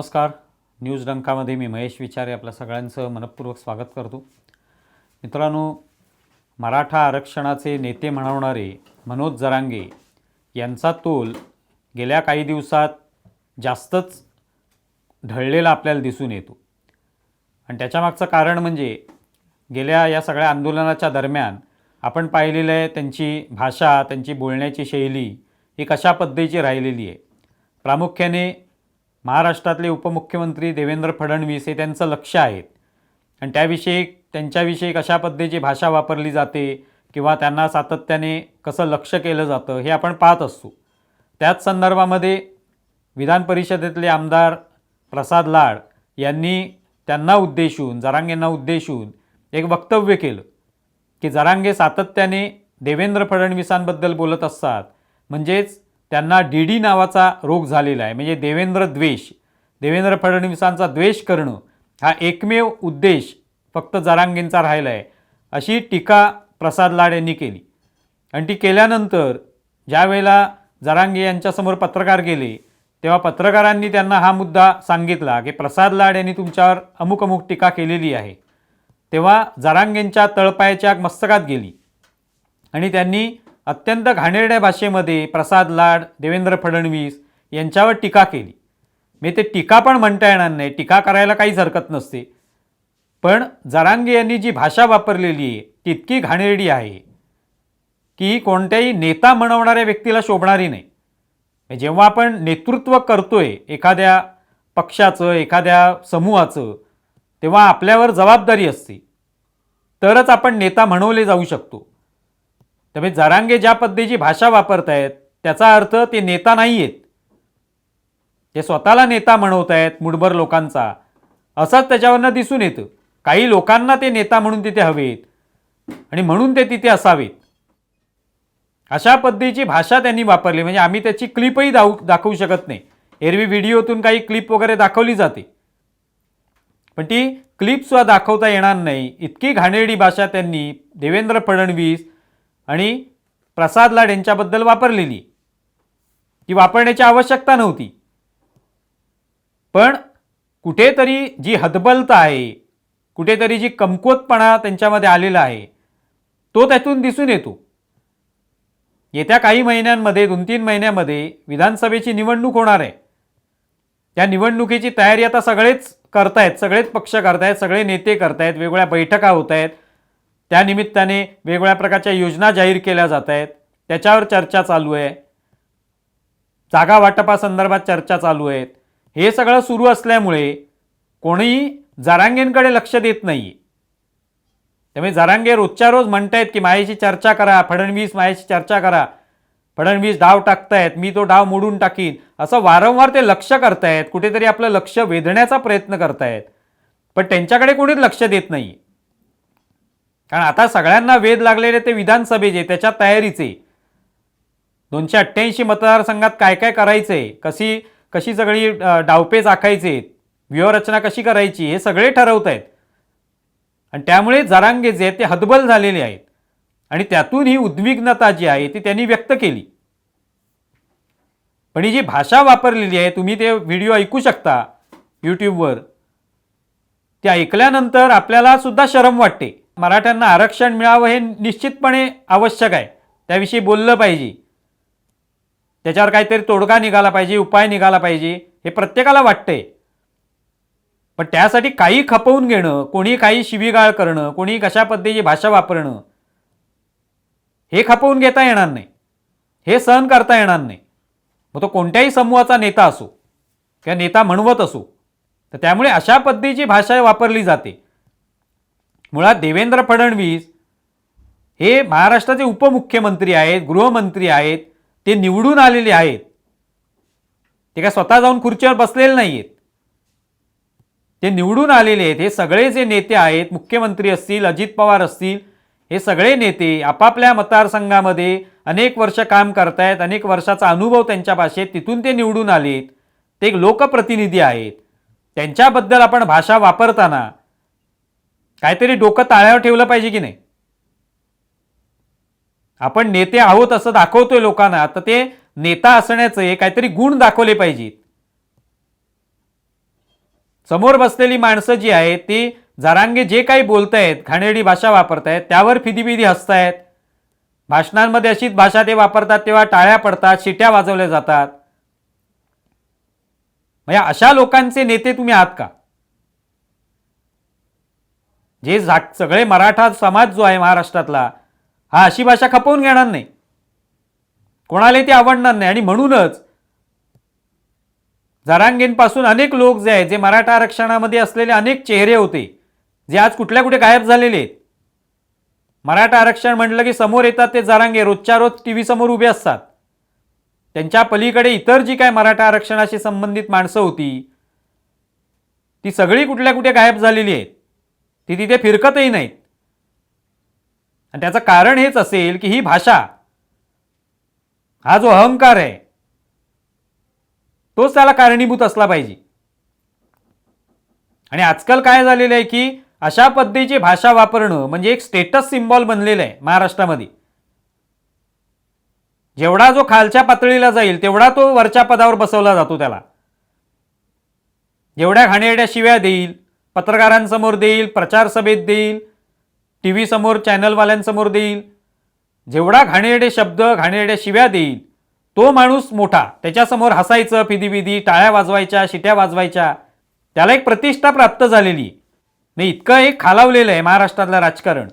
नमस्कार. न्यूज डंकामध्ये मी महेश विचारे आपल्या सगळ्यांचं मनपूर्वक स्वागत करतो. मित्रांनो मराठा आरक्षणाचे नेते म्हणवणारे मनोज जरांगे यांचा तोल गेल्या काही दिवसात जास्तच ढळलेला आपल्याला दिसून येतो. आणि त्याच्यामागचं कारण म्हणजे गेल्या या सगळ्या आंदोलनाच्या दरम्यान आपण पाहिलेलं आहे त्यांची भाषा त्यांची बोलण्याची शैली ही कशा पद्धतीची राहिलेली आहे. प्रामुख्याने महाराष्ट्रातले उपमुख्यमंत्री देवेंद्र फडणवीस हे त्यांचं लक्ष आहेत. आणि त्याविषयी त्यांच्याविषयी कशा पद्धतीची भाषा वापरली जाते किंवा त्यांना सातत्याने कसं लक्ष केलं जातं हे आपण पाहत असतो त्याच संदर्भामध्ये विधान परिषदेतले आमदार प्रसाद लाड यांनी त्यांना उद्देशून जरांगेंना उद्देशून एक वक्तव्य केलं की जरांगे सातत्याने देवेंद्र फडणवीसांबद्दल बोलत असतात. म्हणजेच त्यांना डी डी नावाचा रोग झालेला आहे. म्हणजे देवेंद्र द्वेष देवेंद्र फडणवीसांचा द्वेष करणं हा एकमेव उद्देश फक्त जरांगेंचा राहिला आहे अशी टीका प्रसाद लाड यांनी केली. आणि ती केल्यानंतर ज्यावेळेला जरांगे यांच्यासमोर पत्रकार गेले तेव्हा पत्रकारांनी त्यांना हा मुद्दा सांगितला की प्रसाद लाड यांनी तुमच्यावर अमुक अमुक टीका केलेली आहे. तेव्हा जरांगेंच्या तळपायाच्या मस्तकात गेली. आणि त्यांनी अत्यंत घाणेरड्या भाषेमध्ये प्रसाद लाड देवेंद्र फडणवीस यांच्यावर टीका केली. मी ते टीका पण म्हणता येणार नाही टीका करायला काहीच हरकत नसते. पण जरांगे यांनी जी भाषा वापरलेली आहे तितकी घाणेरडी आहे की कोणत्याही नेता म्हणवणाऱ्या व्यक्तीला शोभणारी नाही. म्हणजे जेव्हा आपण नेतृत्व करतोय एखाद्या पक्षाचं एखाद्या समूहाचं तेव्हा आपल्यावर जबाबदारी असते. तरच आपण नेता म्हणवले जाऊ शकतो. त्यामुळे जरांगे ज्या पद्धतीची भाषा वापरतायत त्याचा अर्थ ते नेता नाही आहेत ते स्वतःला नेता म्हणवत आहेत मुठभर लोकांचा. असंच त्याच्यावरनं दिसून येतं. काही लोकांना ते नेता म्हणून तिथे हवेत आणि म्हणून ते तिथे असावेत. अशा पद्धतीची भाषा त्यांनी वापरली. म्हणजे आम्ही त्याची क्लिपही दाऊ दाखवू शकत नाही. एरवी व्हिडिओतून काही क्लिप वगैरे दाखवली जाते. पण ती क्लिपसुद्धा दाखवता येणार नाही. इतकी घाणेरडी भाषा त्यांनी देवेंद्र फडणवीस आणि प्रसाद लाड यांच्याबद्दल वापरलेली ती वापरण्याची आवश्यकता नव्हती. पण कुठेतरी जी हतबलता आहे कुठेतरी जी कमकुवतपणा त्यांच्यामध्ये आलेला आहे तो त्यातून दिसून येतो. येत्या काही महिन्यांमध्ये दोन तीन महिन्यामध्ये विधानसभेची निवडणूक होणार आहे. त्या निवडणुकीची तयारी आता सगळेच करतायत सगळेच पक्ष करतायत सगळे नेते करतायत वेगवेगळ्या बैठका होत आहेत त्यानिमित्ताने वेगवेगळ्या प्रकारच्या योजना जाहीर केल्या जात आहेत. त्याच्यावर चर्चा चालू आहे. जागा वाटपासंदर्भात चर्चा चालू आहेत. हे सगळं सुरू असल्यामुळे कोणीही जरांगेंकडे लक्ष देत नाही. त्यामुळे जरांगे रोजच्या रोज म्हणतायत की माझ्याशी चर्चा करा फडणवीस माझ्याशी चर्चा करा. फडणवीस डाव टाकतायत मी तो डाव मोडून टाकीन. असं वारंवार ते लक्ष करतायत कुठेतरी आपलं लक्ष वेधण्याचा प्रयत्न करतायत. पण त्यांच्याकडे कोणीच लक्ष देत नाही. कारण आता सगळ्यांना वेध लागलेले ते विधानसभेचे त्याच्या तयारीचे. दोनशे अठ्ठ्याऐंशी मतदारसंघात काय काय करायचे कशी कशी सगळी डावपेच आखायचे व्यूहरचना कशी करायची हे सगळे ठरवत आहेत. आणि त्यामुळे जरांगे जे आहेत ते हतबल झालेले आहेत. आणि त्यातून ही उद्विग्नता जी आहे ती त्यांनी व्यक्त केली. पण ही जी भाषा वापरलेली आहे तुम्ही ते व्हिडिओ ऐकू शकता यूट्यूबवर ते ऐकल्यानंतर आपल्याला सुद्धा शरम वाटते. मराठ्यांना आरक्षण मिळावं हे निश्चितपणे आवश्यक आहे. त्याविषयी बोललं पाहिजे. त्याच्यावर काहीतरी तोडगा निघाला पाहिजे उपाय निघाला पाहिजे हे प्रत्येकाला वाटतंय. पण त्यासाठी काही खपवून घेणं कोणी काही शिवीगाळ करणं कोणी कशा पद्धतीची भाषा वापरणं हे खपवून घेता येणार नाही. हे सहन करता येणार नाही. मग तो कोणत्याही समूहाचा नेता असो किंवा नेता म्हणवत असो तर त्यामुळे अशा पद्धतीची भाषा वापरली जाते. मुळात देवेंद्र फडणवीस हे महाराष्ट्राचे उपमुख्यमंत्री आहेत गृहमंत्री आहेत ते निवडून आलेले आहेत. ते काय स्वतः जाऊन खुर्चीवर बसलेले नाही आहेत ते निवडून आलेले आहेत. हे सगळे जे नेते आहेत मुख्यमंत्री असतील अजित पवार असतील हे सगळे नेते आपापल्या मतदारसंघामध्ये अनेक वर्ष काम करतायत अनेक वर्षाचा अनुभव त्यांच्या भाषेत तिथून ते निवडून आलेत. ते एक लोकप्रतिनिधी आहेत. त्यांच्याबद्दल आपण भाषा वापरताना काहीतरी डोकं ताळ्यावर ठेवलं पाहिजे की नाही? आपण नेते आहोत असं दाखवतोय लोकांना. तर ते नेता असण्याचे काहीतरी गुण दाखवले पाहिजेत. समोर बसलेली माणसं जी आहेत ती जरांगे जे काही बोलतायत घाणेरडी भाषा वापरतायत त्यावर फिदीबिदी हसतायत. भाषणांमध्ये अशीच भाषा ते वापरतात तेव्हा टाळ्या पडतात शिट्या वाजवल्या जातात. म्हणजे अशा लोकांचे नेते तुम्ही आहात का? जे झा सगळे मराठा समाज जो आहे महाराष्ट्रातला हा अशी भाषा खपवून घेणार नाही. कोणालाही ती आवडणार नाही. आणि म्हणूनच जरांगेंपासून अनेक लोक जे आहेत जे मराठा आरक्षणामध्ये असलेले अनेक चेहरे होते जे आज कुठल्या कुठे गायब झालेले आहेत. मराठा आरक्षण म्हटलं की समोर येतात ते जरांगे रोजच्या रोज टी व्ही समोर उभे असतात. त्यांच्या पलीकडे इतर जी काय मराठा आरक्षणाशी संबंधित माणसं होती ती सगळी कुठल्या कुठे गायब झालेली आहेत. ती तिथे फिरकतही नाहीत. आणि त्याचं कारण हेच असेल की ही भाषा हा जो अहंकार आहे तोच त्याला कारणीभूत असला पाहिजे. आणि आजकाल काय झालेलं आहे की अशा पद्धतीची भाषा वापरणं म्हणजे एक स्टेटस सिम्बॉल बनलेलं आहे महाराष्ट्रामध्ये. जेवढा जो खालच्या पातळीला जाईल तेवढा तो वरच्या पदावर बसवला जातो त्याला. जेवढ्या घाणेरड्या शिव्या देईल पत्रकारांसमोर देईल प्रचार सभेत देईल टी व्ही समोर चॅनलवाल्यांसमोर देईल. जेवढा घाणेरडे शब्द घाणेरड्या शिव्या देईल तो माणूस मोठा. त्याच्यासमोर हसायचं फिदीबिदी टाळ्या वाजवायच्या शिट्या वाजवायच्या त्याला एक प्रतिष्ठा प्राप्त झालेली. आहे. नाही इतकं एक खालावलेलं आहे महाराष्ट्रातलं राजकारण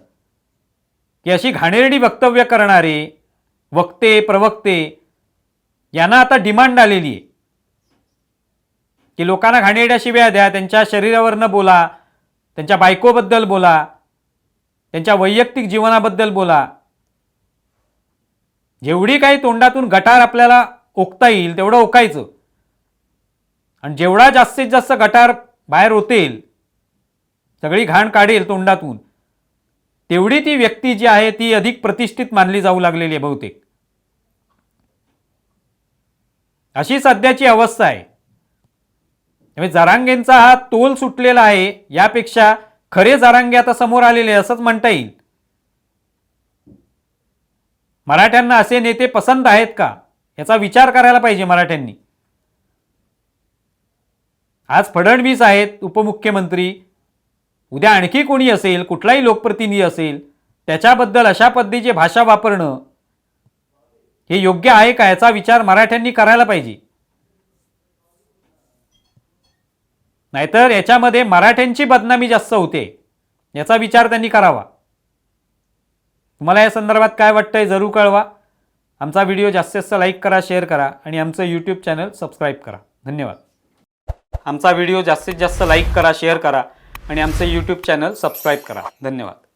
की अशी घाणेरडी वक्तव्य करणारे वक्ते प्रवक्ते यांना आता डिमांड आलेली आहे. की लोकांना घाणेरड्या शिव्या द्या त्यांच्या शरीरावरनं बोला त्यांच्या बायकोबद्दल बोला त्यांच्या वैयक्तिक जीवनाबद्दल बोला. जेवढी काही तोंडातून गटार आपल्याला ओकता येईल तेवढं ओकायचं. आणि जेवढा जास्तीत जास्त गटार बाहेर ओतेल सगळी घाण काढेल तोंडातून तेवढी ती व्यक्ती जी आहे ती अधिक प्रतिष्ठित मानली जाऊ लागलेली आहे बहुतेक. अशी सध्याची अवस्था आहे. म्हणजे जारांगेंचा हा तोल सुटलेला आहे यापेक्षा खरे जारांगे आता समोर आलेले असंच म्हणता येईल. मराठ्यांना असे नेते पसंत आहेत का? याचा विचार करायला पाहिजे मराठ्यांनी. आज फडणवीस आहेत उपमुख्यमंत्री. उद्या आणखी कोणी असेल कुठलाही लोकप्रतिनिधी असेल त्याच्याबद्दल अशा पद्धतीची भाषा वापरणं हे योग्य आहे का याचा विचार मराठ्यांनी करायला पाहिजे. नाहीतर याच्यामध्ये मराठ्यांची बदनामी जास्त होते. याचा विचार त्यांनी करावा. तुम्हाला या संदर्भात काय वाटतंय जरूर कळवा. आमचा व्हिडिओ जास्तीत जास्त लाईक करा शेअर करा आणि आमचं यूट्यूब चॅनल सबस्क्राईब करा. धन्यवाद. आमचा व्हिडिओ जास्तीत जास्त लाईक करा शेअर करा आणि आमचं यूट्यूब चॅनल सबस्क्राईब करा. धन्यवाद.